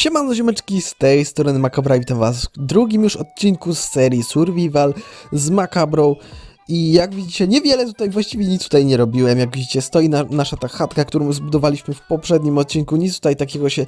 Siemano ziomeczki, z tej strony Macabra witam was w drugim już odcinku z serii Survival z Macabrą i jak widzicie niewiele tutaj, właściwie nic tutaj nie robiłem, jak widzicie stoi na, nasza ta chatka, którą zbudowaliśmy w poprzednim odcinku, nic tutaj takiego się,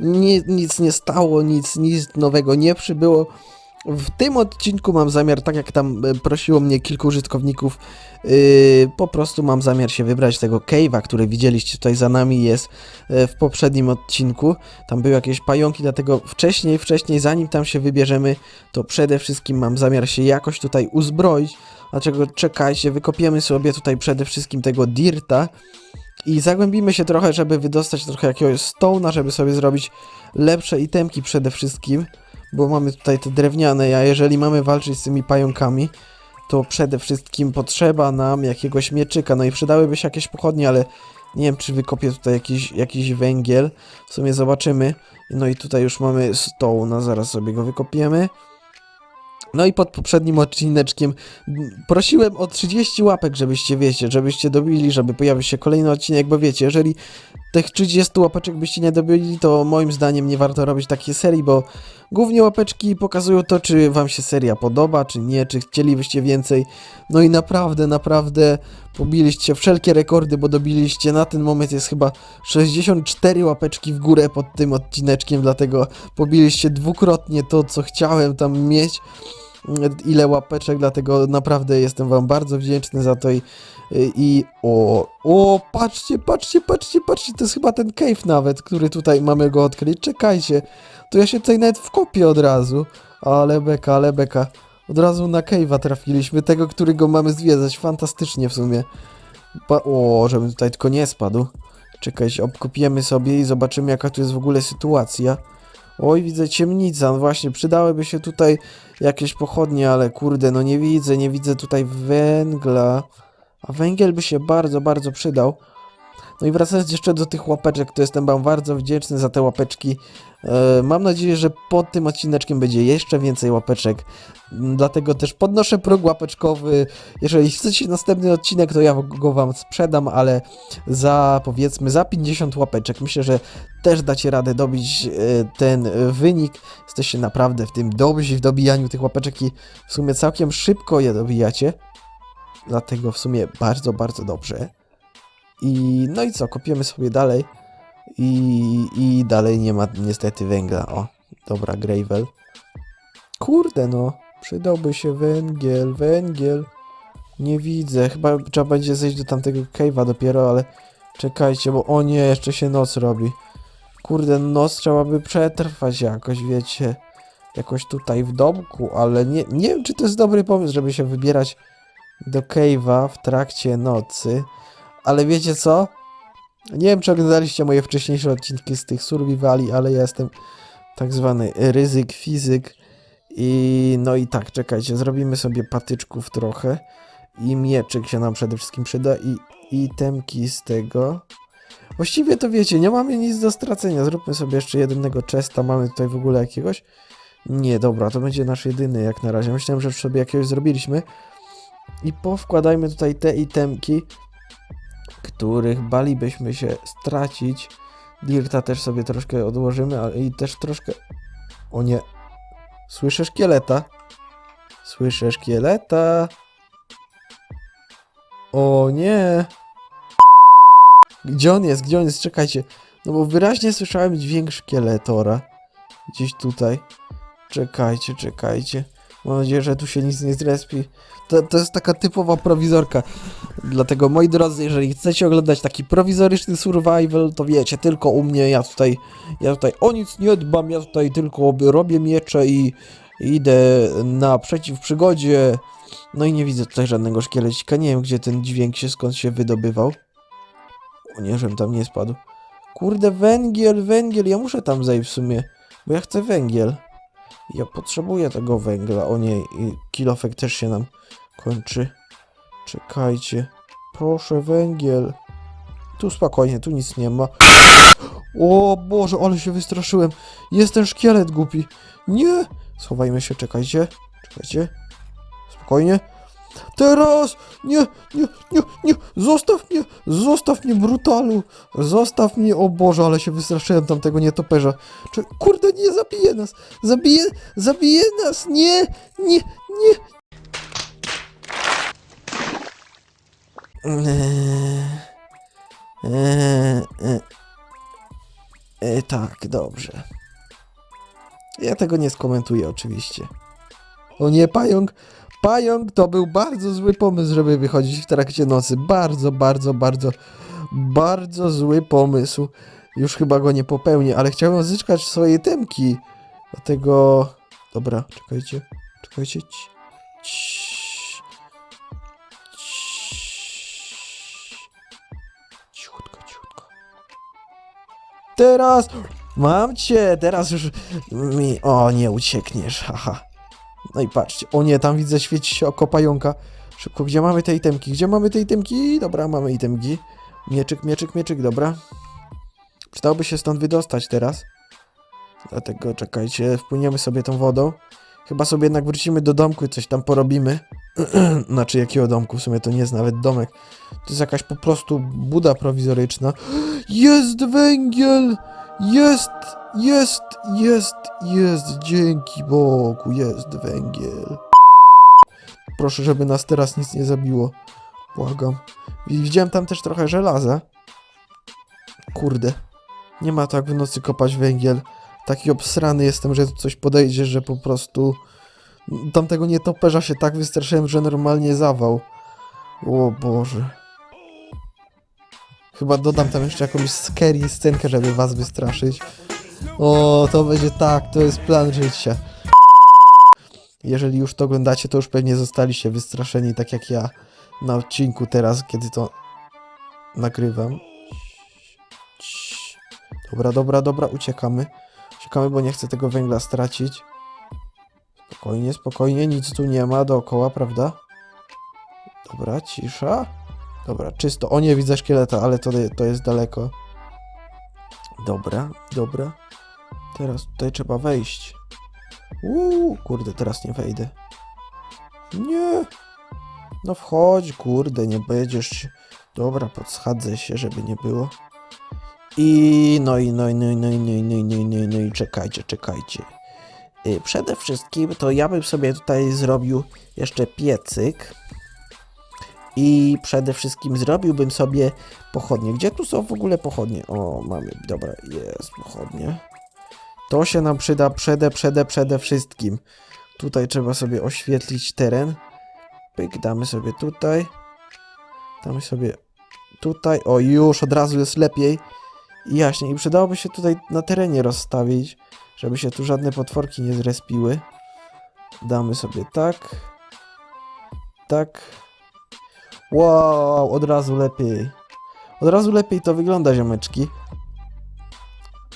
nie, nic nie stało, nic, nic nowego nie przybyło. W tym odcinku mam zamiar, tak jak tam e, prosiło mnie kilku użytkowników, yy, po prostu mam zamiar się wybrać tego cave'a, który widzieliście tutaj za nami jest e, w poprzednim odcinku. Tam były jakieś pająki, dlatego wcześniej, wcześniej, zanim tam się wybierzemy, to przede wszystkim mam zamiar się jakoś tutaj uzbroić. Dlaczego czekajcie, wykopiemy sobie tutaj przede wszystkim tego dirta i zagłębimy się trochę, żeby wydostać trochę jakiegoś stone'a, żeby sobie zrobić lepsze itemki przede wszystkim, bo mamy tutaj te drewniane, a jeżeli mamy walczyć z tymi pająkami, to przede wszystkim potrzeba nam jakiegoś mieczyka, no i przydałyby się jakieś pochodnie, ale nie wiem, czy wykopię tutaj jakiś, jakiś węgiel. W sumie zobaczymy. No i tutaj już mamy stołna, zaraz sobie go wykopiemy. No i pod poprzednim odcineczkiem prosiłem o 30 łapek, żebyście wiecie, żebyście dobili, żeby pojawił się kolejny odcinek, bo wiecie, jeżeli tych 30 łapeczek byście nie dobili, to moim zdaniem nie warto robić takiej serii, bo głównie łapeczki pokazują to, czy wam się seria podoba, czy nie, czy chcielibyście więcej. No i naprawdę, naprawdę pobiliście wszelkie rekordy, bo dobiliście na ten moment jest chyba 64 łapeczki w górę pod tym odcineczkiem, dlatego pobiliście dwukrotnie to, co chciałem tam mieć. Ile łapeczek, dlatego naprawdę jestem wam bardzo wdzięczny za to i, i o, o, patrzcie, patrzcie, patrzcie, patrzcie, to jest chyba ten cave nawet, który tutaj mamy go odkryć. Czekajcie, to ja się tutaj nawet wkopię od razu. Ale beka, ale beka. Od razu na cave'a trafiliśmy, tego, którego mamy zwiedzać. Fantastycznie w sumie. Pa o, żebym tutaj tylko nie spadł. Czekajcie, obkopiemy sobie i zobaczymy, jaka tu jest w ogóle sytuacja. Oj, widzę ciemnica. No właśnie, przydałyby się tutaj jakieś pochodnie, ale kurde, no nie widzę, nie widzę tutaj węgla. A węgiel by się bardzo, bardzo przydał. No i wracając jeszcze do tych łapeczek, to jestem wam bardzo wdzięczny za te łapeczki. E, mam nadzieję, że pod tym odcineczkiem będzie jeszcze więcej łapeczek. M, Dlatego też podnoszę próg łapeczkowy. Jeżeli chcecie następny odcinek, to ja go wam sprzedam, ale za powiedzmy za 50 łapeczek. Myślę, że też dacie radę dobić e, ten wynik. Jesteście naprawdę w tym dobrzy w dobijaniu tych łapeczek i w sumie całkiem szybko je dobijacie. Dlatego w sumie bardzo, bardzo dobrze. I no i co, kopiemy sobie dalej. I, I dalej nie ma niestety węgla. O, dobra, gravel. Kurde no, przydałby się węgiel, węgiel. Nie widzę, chyba trzeba będzie zejść do tamtego cave'a dopiero, ale czekajcie, bo o nie, jeszcze się noc robi. Kurde, noc trzeba by przetrwać jakoś, wiecie. Jakoś tutaj w domku, ale nie, nie wiem, czy to jest dobry pomysł, żeby się wybierać do cave'a w trakcie nocy. Ale wiecie co? Nie wiem, czy oglądaliście moje wcześniejsze odcinki z tych survivali, ale ja jestem tak zwany ryzyk fizyk. I no i tak, czekajcie, zrobimy sobie patyczków trochę. I mieczyk się nam przede wszystkim przyda. I i temki z tego. Właściwie to wiecie, nie mamy nic do stracenia. Zróbmy sobie jeszcze jednego chesta. Mamy tutaj w ogóle jakiegoś? Nie, dobra, to będzie nasz jedyny jak na razie. Myślałem, że sobie jakiegoś zrobiliśmy. I powkładajmy tutaj te itemki których balibyśmy się stracić. Dirta też sobie troszkę odłożymy, ale i też troszkę... O nie. Słyszę szkieleta. Słyszę szkieleta. O nie. Gdzie on jest? Gdzie on jest? Czekajcie. No bo wyraźnie słyszałem dźwięk szkieletora. Gdzieś tutaj. Czekajcie, czekajcie. Mam nadzieję, że tu się nic nie zrespi. To, to jest taka typowa prowizorka. Dlatego moi drodzy, jeżeli chcecie oglądać taki prowizoryczny survival, to wiecie, tylko u mnie, ja tutaj, ja tutaj o nic nie dbam, ja tutaj tylko robię miecze i idę naprzeciw przygodzie. No i nie widzę tutaj żadnego szkielecika, nie wiem gdzie ten dźwięk się, skąd się wydobywał. O nie, żebym tam nie spadł. Kurde, węgiel, węgiel, ja muszę tam zejść w sumie, bo ja chcę węgiel. Ja potrzebuję tego węgla, o nie, kilofek też się nam kończy. Czekajcie. Proszę, węgiel. Tu spokojnie, tu nic nie ma. O Boże, ale się wystraszyłem. Jest ten szkielet głupi. Nie! Schowajmy się, czekajcie. Czekajcie. Spokojnie. Teraz! Nie, nie, nie, nie! Zostaw mnie! Zostaw mnie, brutalu! Zostaw mnie, o Boże, ale się wystraszyłem tamtego nietoperza. Czy, kurde, nie, zabije nas! Zabije, zabije nas! Nie, nie, nie! Eee, eee, eee, tak, dobrze. Ja tego nie skomentuję oczywiście. O nie, pająk! Pająk to był bardzo zły pomysł, żeby wychodzić w trakcie nocy. Bardzo, bardzo, bardzo, bardzo zły pomysł. Już chyba go nie popełnię, ale chciałem odzyskać swoje temki. Dlatego... Dobra, czekajcie. Czekajcie. Ci- ci- ci- Cichutko, cichutko. Teraz... Mam cię! Teraz już mi... O, nie uciekniesz, haha. No i patrzcie, o nie, tam widzę, świeci się oko pająka. Szybko, gdzie mamy te itemki? Gdzie mamy te itemki? Dobra, mamy itemki. Mieczyk, mieczyk, mieczyk, dobra. Przydałoby się stąd wydostać teraz. Dlatego czekajcie, wpłyniemy sobie tą wodą. Chyba sobie jednak wrócimy do domku i coś tam porobimy. znaczy jakiego domku? W sumie to nie jest nawet domek. To jest jakaś po prostu buda prowizoryczna. Jest węgiel! Jest! Jest! Jest! Jest! Dzięki Bogu, jest węgiel. Proszę, żeby nas teraz nic nie zabiło. Błagam. Widziałem tam też trochę żelaza. Kurde. Nie ma tak w nocy kopać węgiel. Taki obsrany jestem, że tu coś podejdzie, że po prostu... Tamtego nietoperza się tak wystraszyłem, że normalnie zawał. O Boże. Chyba dodam tam jeszcze jakąś scary scenkę, żeby was wystraszyć. O, to będzie tak, to jest plan życia. Jeżeli już to oglądacie, to już pewnie zostaliście wystraszeni, tak jak ja na odcinku teraz, kiedy to nagrywam. Dobra, dobra, dobra, uciekamy. Uciekamy, bo nie chcę tego węgla stracić. Spokojnie, spokojnie, nic tu nie ma dookoła, prawda? Dobra, cisza. Dobra, czysto. O nie, widzę szkieleta, ale to, to jest daleko. Dobra, dobra. Teraz tutaj trzeba wejść. Uuu, kurde, teraz nie wejdę. Nie. No wchodź, kurde, nie będziesz... Dobra, podschadzę się, żeby nie było. I no i no i no i no i no i no i no i, no i, no i czekajcie, czekajcie. Y, przede wszystkim to ja bym sobie tutaj zrobił jeszcze piecyk. I przede wszystkim zrobiłbym sobie pochodnie. Gdzie tu są w ogóle pochodnie? O, mamy, dobra, jest pochodnie. To się nam przyda przede, przede, przede wszystkim. Tutaj trzeba sobie oświetlić teren. Pyk, damy sobie tutaj. Damy sobie tutaj. O, już od razu jest lepiej. I jaśnie. I przydałoby się tutaj na terenie rozstawić, żeby się tu żadne potworki nie zrespiły. Damy sobie tak. Tak. Wow, od razu lepiej. Od razu lepiej to wygląda, ziomeczki.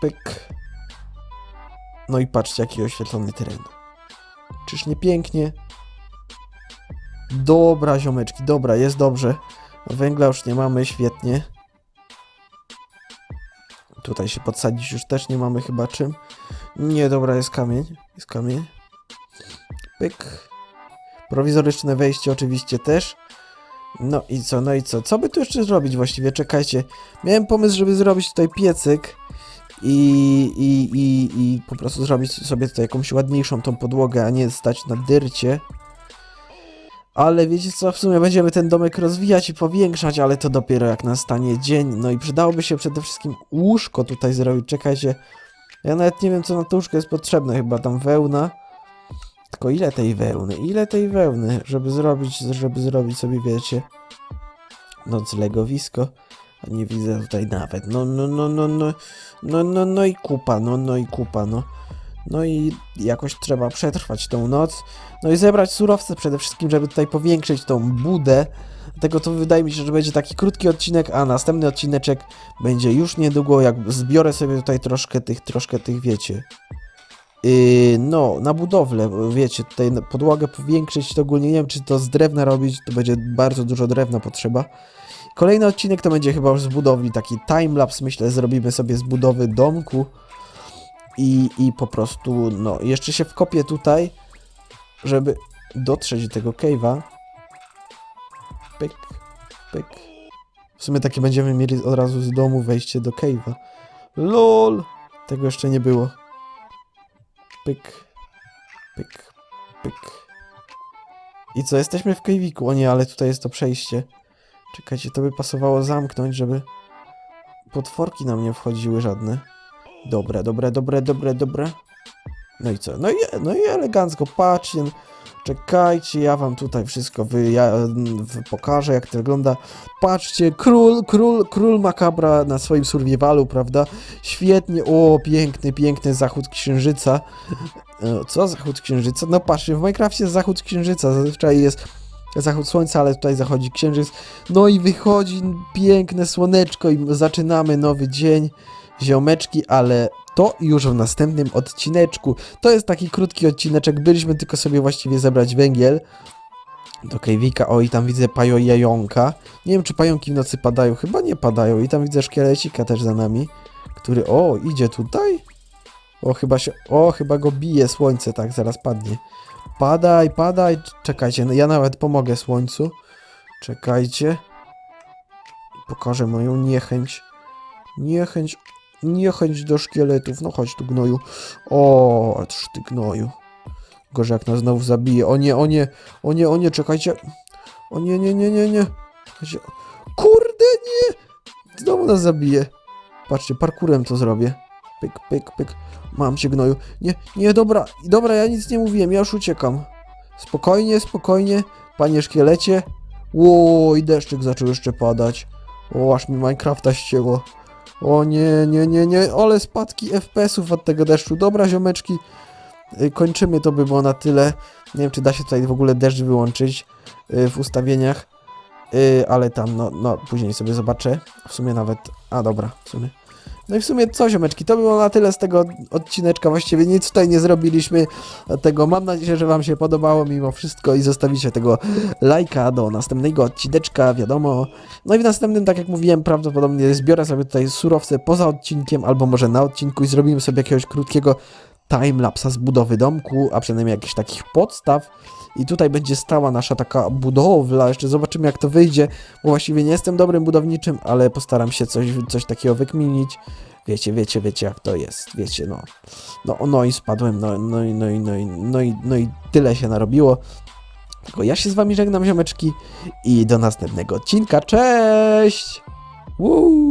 Pyk. No i patrzcie, jaki oświetlony teren. Czyż nie pięknie? Dobra, ziomeczki, dobra, jest dobrze. Węgla już nie mamy, świetnie. Tutaj się podsadzić już też nie mamy chyba czym. Nie, dobra, jest kamień. Jest kamień. Pyk. Prowizoryczne wejście oczywiście też. No i co, no i co? Co by tu jeszcze zrobić właściwie? Czekajcie. Miałem pomysł, żeby zrobić tutaj piecyk i, i, i, i po prostu zrobić sobie tutaj jakąś ładniejszą tą podłogę, a nie stać na dyrcie. Ale wiecie co, w sumie będziemy ten domek rozwijać i powiększać, ale to dopiero jak nastanie dzień. No i przydałoby się przede wszystkim łóżko tutaj zrobić. Czekajcie, ja nawet nie wiem co na to łóżko jest potrzebne, chyba tam wełna. Tylko ile tej wełny? Ile tej wełny, żeby zrobić, żeby zrobić sobie, wiecie, noclegowisko? A nie widzę tutaj nawet. No, no, no, no, no, no, no, no i kupa, no, no i kupa, no. No i jakoś trzeba przetrwać tą noc. No i zebrać surowce przede wszystkim, żeby tutaj powiększyć tą budę. Dlatego to wydaje mi się, że będzie taki krótki odcinek, a następny odcineczek będzie już niedługo, jak zbiorę sobie tutaj troszkę tych, troszkę tych, wiecie, Yy, no, na budowlę, wiecie, tutaj podłogę powiększyć, to ogólnie nie wiem, czy to z drewna robić, to będzie bardzo dużo drewna potrzeba. Kolejny odcinek to będzie chyba już z budowli, taki timelapse, myślę, zrobimy sobie z budowy domku i, i po prostu, no, jeszcze się wkopię tutaj, żeby dotrzeć do tego cave'a. pyk, pyk. W sumie takie będziemy mieli od razu z domu wejście do cave'a. LOL! Tego jeszcze nie było. Pyk, pyk, pyk. I co, jesteśmy w cave'iku. O nie, ale tutaj jest to przejście. Czekajcie, to by pasowało zamknąć, żeby potworki nam nie wchodziły żadne. Dobre, dobre, dobre, dobre, dobre. No i co? No i, no i elegancko, patrzcie. Czekajcie, ja wam tutaj wszystko wy, ja, w, pokażę, jak to wygląda. Patrzcie, król, król, król makabra na swoim survivalu, prawda? Świetnie, o, piękny, piękny zachód księżyca. E, Co zachód księżyca? No patrzcie, w Minecrafcie zachód księżyca, zazwyczaj jest zachód słońca, ale tutaj zachodzi księżyc. No i wychodzi piękne słoneczko i zaczynamy nowy dzień, ziomeczki, ale to już w następnym odcineczku. To jest taki krótki odcineczek, byliśmy tylko sobie właściwie zebrać węgiel do Kejwika. O, i tam widzę pajo jajonka. Nie wiem, czy pająki w nocy padają, chyba nie padają. I tam widzę szkielecika też za nami, który, o, idzie tutaj. O, chyba się, o, chyba go bije słońce, tak, zaraz padnie. Padaj, padaj, czekajcie, no ja nawet pomogę słońcu. Czekajcie. Pokażę moją niechęć. Niechęć, niechęć do szkieletów. No chodź tu gnoju. O, trz ty gnoju. Gorzej jak nas znowu zabije. O nie, o nie, o nie, o nie, czekajcie. O nie, nie, nie, nie, nie. Kurde, nie! Znowu nas zabije. Patrzcie, parkurem to zrobię. Pyk, pyk, pyk. Mam cię gnoju. Nie, nie, dobra, dobra, ja nic nie mówiłem, ja już uciekam. Spokojnie, spokojnie, panie szkielecie. Ło, i deszczyk zaczął jeszcze padać. O, aż mi Minecrafta ścięło. O nie, nie, nie, nie, ale spadki FPS-ów od tego deszczu. Dobra, ziomeczki, y, kończymy, to by było na tyle. Nie wiem, czy da się tutaj w ogóle deszcz wyłączyć y, w ustawieniach. Y, ale tam, no, no, później sobie zobaczę. W sumie nawet, a dobra, w sumie. No i w sumie co, ziomeczki, to było na tyle z tego odcineczka. Właściwie nic tutaj nie zrobiliśmy. Dlatego mam nadzieję, że Wam się podobało mimo wszystko i zostawicie tego lajka do następnego odcineczka, wiadomo. No i w następnym, tak jak mówiłem, prawdopodobnie zbiorę sobie tutaj surowce poza odcinkiem, albo może na odcinku i zrobimy sobie jakiegoś krótkiego timelapsa z budowy domku, a przynajmniej jakichś takich podstaw. I tutaj będzie stała nasza taka budowla. Jeszcze zobaczymy, jak to wyjdzie, bo właściwie nie jestem dobrym budowniczym, ale postaram się coś, coś takiego wykminić. Wiecie, wiecie, wiecie, jak to jest. Wiecie, no. No, no i spadłem, no, no, no, no, i- no, i, no i tyle się narobiło. Tylko ja się z wami żegnam, ziomeczki, i do następnego odcinka. Cześć! Woo!